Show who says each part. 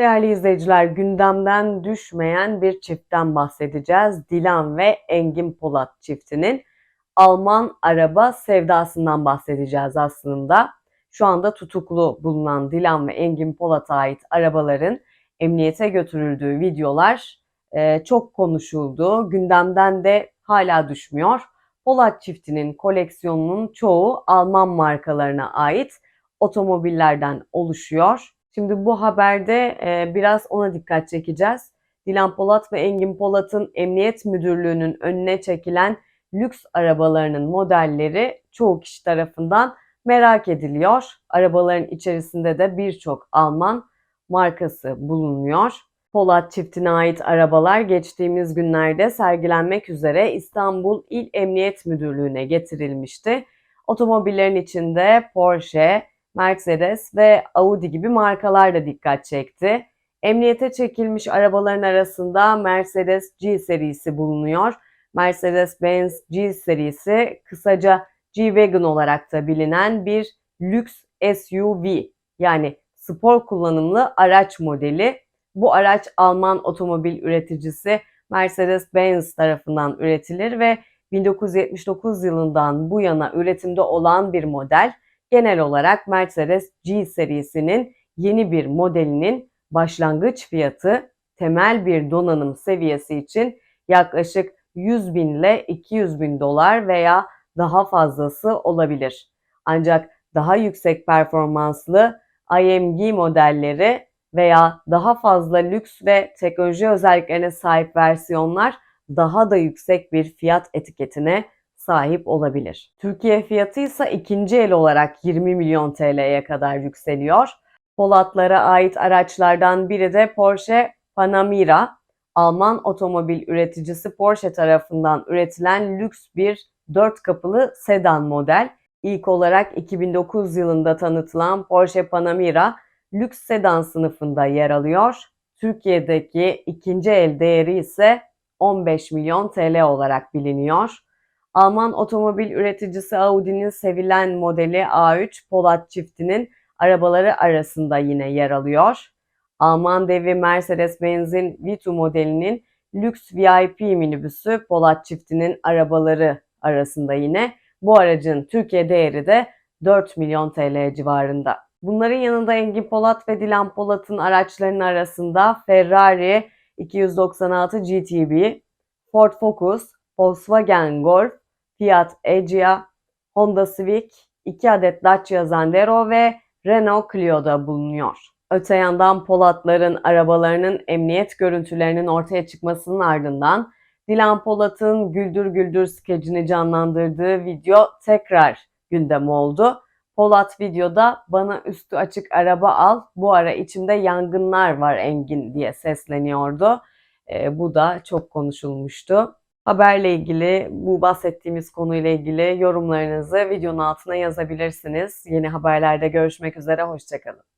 Speaker 1: Değerli izleyiciler, gündemden düşmeyen bir çiftten bahsedeceğiz. Dilan ve Engin Polat çiftinin Alman araba sevdasından bahsedeceğiz aslında. Şu anda tutuklu bulunan Dilan ve Engin Polat'a ait arabaların emniyete götürüldüğü videolar e, çok konuşuldu. Gündemden de hala düşmüyor. Polat çiftinin koleksiyonunun çoğu Alman markalarına ait otomobillerden oluşuyor. Şimdi bu haberde e, biraz ona dikkat çekeceğiz. Dilan Polat ve Engin Polat'ın Emniyet Müdürlüğü'nün önüne çekilen lüks arabalarının modelleri çoğu kişi tarafından merak ediliyor. Arabaların içerisinde de birçok Alman markası bulunuyor. Polat çiftine ait arabalar geçtiğimiz günlerde sergilenmek üzere İstanbul İl Emniyet Müdürlüğü'ne getirilmişti. Otomobillerin içinde Porsche, Mercedes ve Audi gibi markalar da dikkat çekti. Emniyete çekilmiş arabaların arasında Mercedes G serisi bulunuyor. Mercedes-Benz G serisi kısaca G-Wagon olarak da bilinen bir lüks SUV yani spor kullanımlı araç modeli. Bu araç Alman otomobil üreticisi Mercedes-Benz tarafından üretilir ve 1979 yılından bu yana üretimde olan bir model. Genel olarak Mercedes G serisinin yeni bir modelinin başlangıç fiyatı temel bir donanım seviyesi için yaklaşık 100 bin ile 200 bin dolar veya daha fazlası olabilir. Ancak daha yüksek performanslı IMG modelleri veya daha fazla lüks ve teknoloji özelliklerine sahip versiyonlar daha da yüksek bir fiyat etiketine sahip olabilir. Türkiye fiyatı ise ikinci el olarak 20 milyon TL'ye kadar yükseliyor. Polatlara ait araçlardan biri de Porsche Panamera. Alman otomobil üreticisi Porsche tarafından üretilen lüks bir 4 kapılı sedan model. İlk olarak 2009 yılında tanıtılan Porsche Panamera lüks sedan sınıfında yer alıyor. Türkiye'deki ikinci el değeri ise 15 milyon TL olarak biliniyor. Alman otomobil üreticisi Audi'nin sevilen modeli A3 Polat çiftinin arabaları arasında yine yer alıyor. Alman devi Mercedes-Benz'in Vitu modelinin lüks VIP minibüsü Polat çiftinin arabaları arasında yine. Bu aracın Türkiye değeri de 4 milyon TL civarında. Bunların yanında Engin Polat ve Dilan Polat'ın araçlarının arasında Ferrari 296 GTB, Ford Focus, Volkswagen Golf, Fiat Egea, Honda Civic, 2 adet Dacia Sandero ve Renault Clio'da bulunuyor. Öte yandan Polatların arabalarının emniyet görüntülerinin ortaya çıkmasının ardından Dilan Polat'ın Güldür Güldür skecini canlandırdığı video tekrar gündem oldu. Polat videoda bana üstü açık araba al, bu ara içimde yangınlar var Engin diye sesleniyordu. E, bu da çok konuşulmuştu. Haberle ilgili, bu bahsettiğimiz konuyla ilgili yorumlarınızı videonun altına yazabilirsiniz. Yeni haberlerde görüşmek üzere, hoşçakalın.